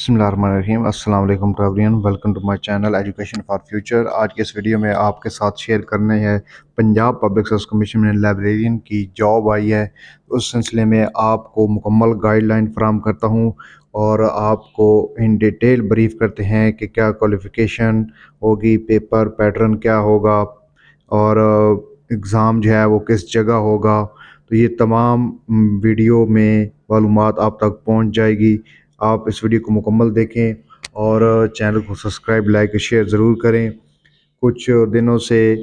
بسم اللہ الرحمن الرحیم۔ السلام علیکم ٹراورین welcome to my channel education for future آج کے اس ویڈیو میں آپ کے ساتھ شیئر کرنے ہے پنجاب پبلک سروس کمیشن میں لائبریرین کی جاب آئی ہے۔ اس سلسلے میں آپ کو مکمل گائیڈ لائن فراہم کرتا ہوں اور آپ کو ان ڈیٹیل بریف کرتے ہیں کہ کیا کوالیفیکیشن ہوگی پیپر پیٹرن کیا ہوگا اور اگزام جو ہے وہ کس جگہ ہوگا۔ تو یہ تمام ویڈیو میں معلومات آپ تک پہنچ جائے گی۔ آپ اس ویڈیو کو مکمل دیکھیں اور چینل کو سبسکرائب، لائک شیئر ضرور کریں۔ کچھ دنوں سے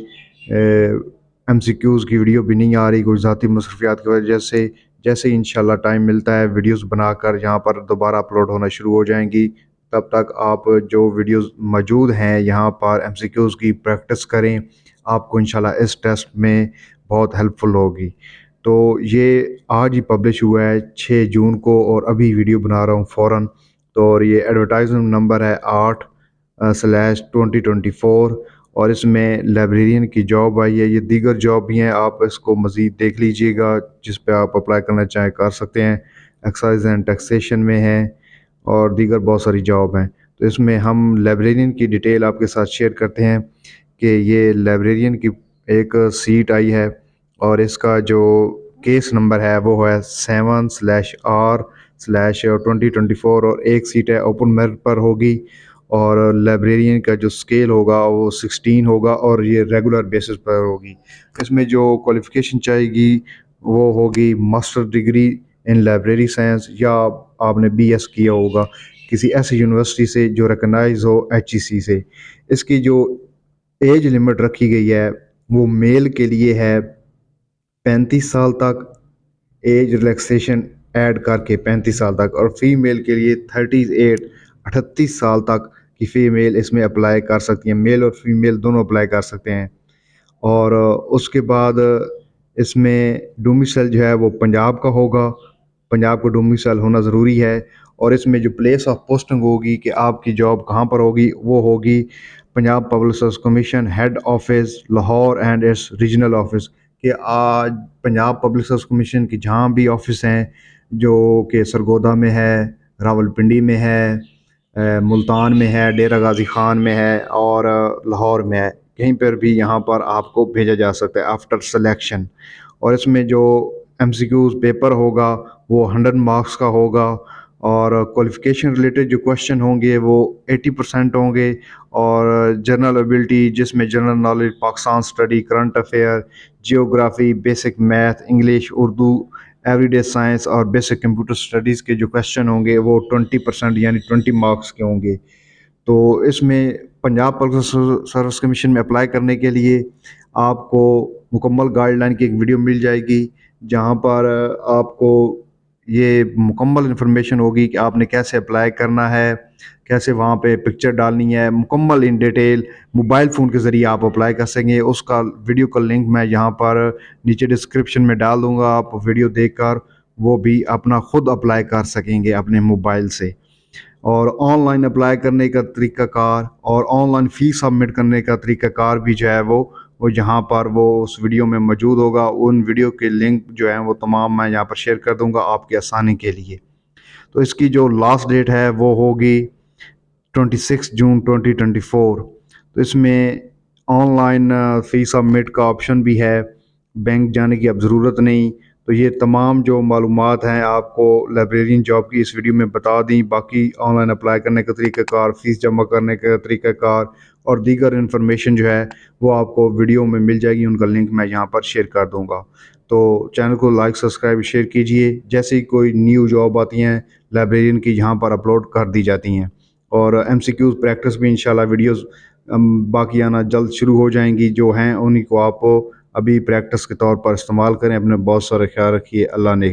ایم سی کیوز کی ویڈیو بھی نہیں آ رہی کچھ ذاتی مصرفیات کی وجہ سے۔ جیسے انشاءاللہ ٹائم ملتا ہے، ویڈیوز بنا کر یہاں پر دوبارہ اپلوڈ ہونا شروع ہو جائیں گی۔ تب تک آپ جو ویڈیوز موجود ہیں، یہاں پر ایم سی کیوز کی پریکٹس کریں۔ آپ کو انشاءاللہ اس ٹیسٹ میں بہت ہیلپ فل ہوگی۔ تو یہ آج ہی پبلش ہوا ہے، چھ جون کو اور ابھی ویڈیو بنا رہا ہوں فوراً۔ تو اور یہ ایڈورٹائزمنٹ نمبر ہے آٹھ سلیش ٹونٹی ٹونٹی فور اور اس میں لائبریرین کی جاب آئی ہے، یہ دیگر جاب بھی ہیں۔ آپ اس کو مزید دیکھ لیجیے گا، جس پہ آپ اپلائی کرنا چاہیں کر سکتے ہیں۔ ایکسائز اینڈ ٹیکسیشن میں ہیں اور دیگر بہت ساری جاب ہیں۔ تو اس میں ہم لائبریرین کی ڈیٹیل آپ کے ساتھ شیئر کرتے ہیں کہ یہ لائبریرین کی ایک سیٹ آئی ہے۔ اور اس کا جو کیس نمبر ہے وہ ہے seven slash R slash twenty twenty four اور ایک سیٹ ہے اوپن میرٹ پر ہوگی اور لائبریرین کا جو سکیل ہوگا وہ سکسٹین ہوگا اور یہ ریگولر بیسس پر ہوگی۔ اس میں جو کوالیفیکیشن چاہے گی وہ ہوگی master degree in library science یا آپ نے بی ایس کیا ہوگا کسی ایسی یونیورسٹی سے جو ریکنائز ہو ایچ ای سی سے۔ اس کی جو ایج لمٹ رکھی گئی ہے وہ میل کے لیے ہے پینتیس سال تک ایج ریلیکسیشن ایڈ کر کے پینتیس سال تک اور فیمیل کے لیے تھرٹی ایٹ اٹھتیس سال تک کی فیمیل اس میں اپلائی کر سکتی ہیں۔ میل اور فیمیل دونوں اپلائی کر سکتے ہیں۔ اور اس کے بعد اس میں ڈومیسل جو ہے وہ پنجاب کا ہوگا۔ پنجاب کا ڈومیسل ہونا ضروری ہے۔ اور اس میں جو پلیس آف پوسٹنگ ہوگی کہ آپ کی جاب کہاں پر ہوگی، وہ ہوگی Punjab public service commission head office Lahore and its regional office کہ آج پنجاب پبلک سروس کمیشن کی جہاں بھی آفس ہیں، جو کہ سرگودا میں ہے، راول پنڈی میں ہے ملتان میں ہے، ڈیرہ غازی خان میں ہے اور لاہور میں ہے، کہیں پر بھی یہاں پر آپ کو بھیجا جا سکتا ہے آفٹر سلیکشن اور اس میں جو ایم سی کیوز پیپر ہوگا، وہ ہنڈریڈ مارکس کا ہوگا۔ اور کوالیفیکیشن ریلیٹڈ جو کوشچن ہوں گے وہ ایٹی پرسینٹ ہوں گے اور جنرل ابلٹی جس میں general knowledge Pakistan study current affair geography basic math English Urdu every day science اور بیسک کمپیوٹر اسٹڈیز کے جو کوشچن ہوں گے وہ ٹونٹی پرسینٹ یعنی ٹونٹی مارکس کے ہوں گے۔ تو اس میں پنجاب پبلک سروس کمیشن میں اپلائی کرنے کے لیے آپ کو مکمل گائیڈ لائن کی ایک ویڈیو مل جائے گی، جہاں پر آپ کو یہ مکمل انفارمیشن ہوگی کہ آپ نے کیسے اپلائی کرنا ہے، کیسے وہاں پہ پکچر ڈالنی ہے۔ مکمل ان ڈیٹیل موبائل فون کے ذریعے آپ اپلائی کر سکیں گے۔ اس کا ویڈیو کا لنک میں یہاں پر نیچے ڈسکرپشن میں ڈال دوں گا۔ آپ ویڈیو دیکھ کر وہ بھی اپنا خود اپلائی کر سکیں گے اپنے موبائل سے۔ اور آن لائن اپلائی کرنے کا طریقہ کار اور آن لائن فیس سبمٹ کرنے کا طریقہ کار بھی جو ہے وہ وہ یہاں پر وہ اس ویڈیو میں موجود ہوگا، ان ویڈیو کے لنک جو ہیں وہ تمام میں یہاں پر شیئر کر دوں گا آپ کے آسانی کے لیے۔ تو اس کی جو لاسٹ ڈیٹ ہے وہ ہوگی twenty six June twenty twenty four تو اس میں آن لائن فی سبمٹ کا آپشن بھی ہے۔ بینک جانے کی اب ضرورت نہیں۔ تو یہ تمام جو معلومات ہیں آپ کو لائبریرین جاب کی اس ویڈیو میں بتا دیں۔ باقی آن لائن اپلائی کرنے کا طریقہ کار فیس جمع کرنے کا طریقہ کار اور دیگر انفارمیشن جو ہے وہ آپ کو ویڈیو میں مل جائے گی، ان کا لنک میں یہاں پر شیئر کر دوں گا۔ تو چینل کو لائک سبسکرائب شیئر کیجیے، جیسے ہی کوئی نیو جاب آتی ہیں لائبریرین کی یہاں پر اپلوڈ کر دی جاتی ہیں۔ اور ایم سی کیوز پریکٹس بھی انشاءاللہ ویڈیوز باقی آنا جلد شروع ہو جائیں گی، جو ہیں انہی کو آپ ابھی پریکٹس کے طور پر استعمال کریں، اپنے بہت سارے خیال رکھیے۔ اللہ نے